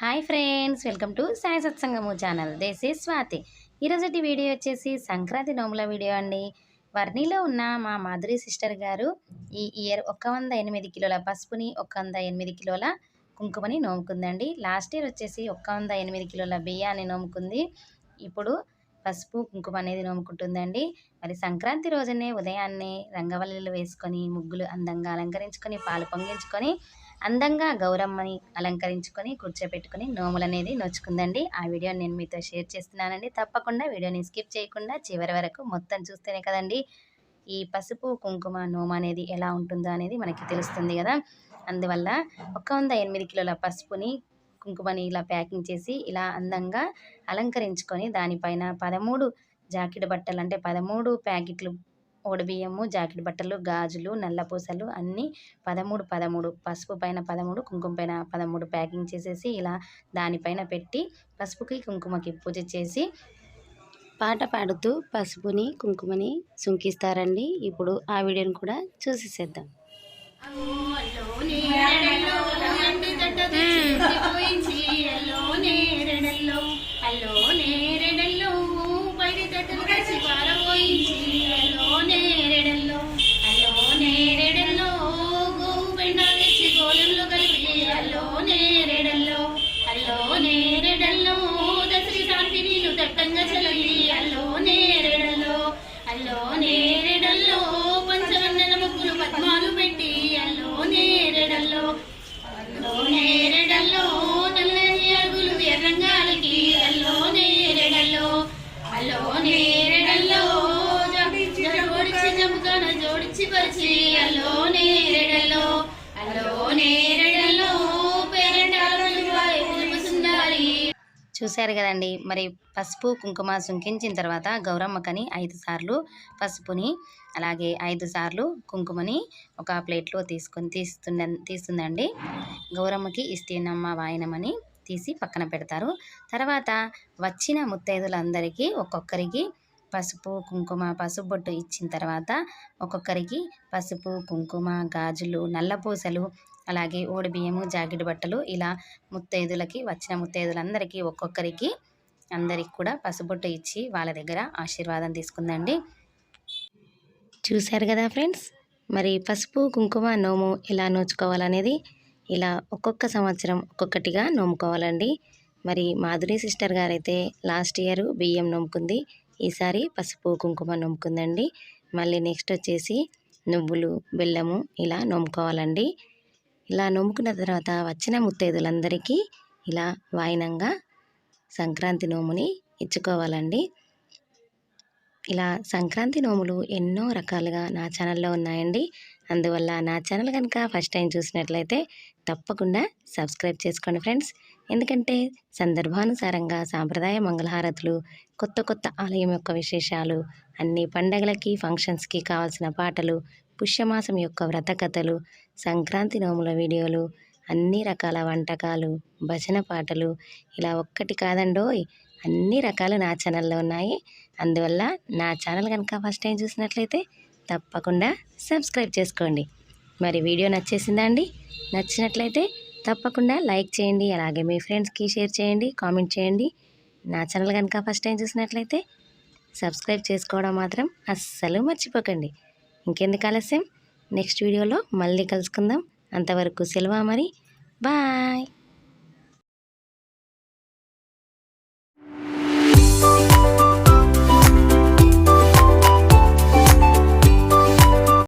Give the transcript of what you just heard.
Hi friends welcome to Sai సత్సంగము channel. This is Swathi. ఈరోజుటి video వచ్చేసి సంక్రాంతి నోముల video అండి. వర్ణిలో ఉన్న మా మాధురి సిస్టర్ గారు ఈ ఇయర్ ఒక వంద ఎనిమిది కిలోల పసుపుని ఒక వంద ఎనిమిది కిలోల కుంకుమని నోముకుందండి. లాస్ట్ ఇయర్ వచ్చేసి ఒక వంద ఎనిమిది కిలోల బియ్యాన్ని నోముకుంది. ఇప్పుడు పసుపు కుంకుమ అనేది నోముకుంటుందండి. మరి సంక్రాంతి రోజునే ఉదయాన్నే రంగవల్లులు వేసుకొని ముగ్గులు అందంగా అలంకరించుకొని పాలు పొంగించుకొని అందంగా గౌరమ్మని అలంకరించుకొని కూర్చోబెట్టుకుని నోములు అనేది నోచుకుందండి ఆ వీడియో నేను మీతో షేర్ చేస్తున్నానండి. తప్పకుండా వీడియోని స్కిప్ చేయకుండా చివరి వరకు మొత్తం చూస్తేనే కదండి ఈ పసుపు కుంకుమ నోము అనేది ఎలా ఉంటుందో అనేది మనకి తెలుస్తుంది కదా. అందువల్ల ఒక వంద ఎనిమిది కిలోల పసుపుని కుంకుమని ఇలా ప్యాకింగ్ చేసి ఇలా అందంగా అలంకరించుకొని దానిపైన పదమూడు జాకెట్ బట్టలు అంటే పదమూడు ప్యాకెట్లు బియ్యము జాకెట్ బట్టలు గాజులు నల్లపూసలు అన్నీ పదమూడు పదమూడు పసుపు పైన పదమూడు కుంకుమ పైన పదమూడు ప్యాకింగ్ చేసేసి ఇలా దానిపైన పెట్టి పసుపుకి కుంకుమకి పూజ చేసి పాట పాడుతూ పసుపుని కుంకుమని సుంకిస్తారండి ఇప్పుడు ఆ వీడియోని కూడా చూసేసేద్దాం అల్లో నేరెడల్లో పైడి తట్టులు కలిసి పారబోయించి చూశారు కదండి. మరి పసుపు కుంకుమ సుంకించిన తర్వాత గౌరమ్మకని ఐదు సార్లు పసుపుని అలాగే ఐదు సార్లు కుంకుమని ఒక ప్లేట్లో తీసుకొని తీస్తుండ తీస్తుందండి. గౌరమ్మకి ఇస్తేనమ్మ వాయనమని తీసి పక్కన పెడతారు. తర్వాత వచ్చిన ముత్తైదులందరికీ ఒక్కొక్కరికి పసుపు కుంకుమ పసుపు బొట్టు ఇచ్చిన తర్వాత ఒక్కొక్కరికి పసుపు కుంకుమ గాజులు నల్లపూసలు అలాగే ఓడి బియ్యము జాకెట్ బట్టలు ఇలా ముత్తైదులకి వచ్చిన ముత్తైదులందరికీ ఒక్కొక్కరికి అందరికి కూడా పసుబొట్టు ఇచ్చి వాళ్ళ దగ్గర ఆశీర్వాదం తీసుకుందండి. చూశారు కదా ఫ్రెండ్స్? మరి పసుపు కుంకుమ నోము ఎలా నోచుకోవాలనేది ఇలా ఒక్కొక్క సంవత్సరం ఒక్కొక్కటిగా నోముకోవాలండి. మరి మాధురి సిస్టర్ గారైతే లాస్ట్ ఇయర్ బియ్యం నొమ్ముకుంది ఈసారి పసుపు కుంకుమ నొమ్ముకుందండి మళ్ళీ నెక్స్ట్ వచ్చేసి నువ్వులు బెల్లము ఇలా నొమ్ముకోవాలండి ఇలా నోముకున్న తర్వాత వచ్చిన ముత్తైదులందరికీ ఇలా వాయినంగా సంక్రాంతి నోముని ఇచ్చుకోవాలండి. ఇలా సంక్రాంతి నోములు ఎన్నో రకాలుగా నా ఛానల్లో ఉన్నాయండి. అందువల్ల నా ఛానల్ కనుక ఫస్ట్ టైం చూసినట్లయితే తప్పకుండా సబ్స్క్రైబ్ చేసుకోండి ఫ్రెండ్స్. ఎందుకంటే సందర్భానుసారంగా సాంప్రదాయ మంగళహారతులు కొత్త కొత్త ఆలయం యొక్క విశేషాలు అన్ని పండగలకి ఫంక్షన్స్కి కావాల్సిన పాటలు పుష్యమాసం యొక్క వ్రత కథలు సంక్రాంతి నోముల వీడియోలు అన్ని రకాల వంటకాలు భజన పాటలు ఇలా ఒక్కటి కాదండోయ్ అన్ని రకాలు నా ఛానల్లో ఉన్నాయి. అందువల్ల నా ఛానల్ కనుక ఫస్ట్ టైం చూసినట్లయితే తప్పకుండా సబ్స్క్రైబ్ చేసుకోండి. మరి వీడియో నచ్చేసిందా అండి? నచ్చినట్లయితే తప్పకుండా లైక్ చేయండి అలాగే మీ ఫ్రెండ్స్కి షేర్ చేయండి కామెంట్ చేయండి. నా ఛానల్ కనుక ఫస్ట్ టైం చూసినట్లయితే సబ్స్క్రైబ్ చేసుకోవడం మాత్రం అస్సలు మర్చిపోకండి. ఇంకెందుకు ఆలస్యం? నెక్స్ట్ వీడియోలో మళ్ళీ కలుసుకుందాం. అంతవరకు సెలవు మరి బాయ్.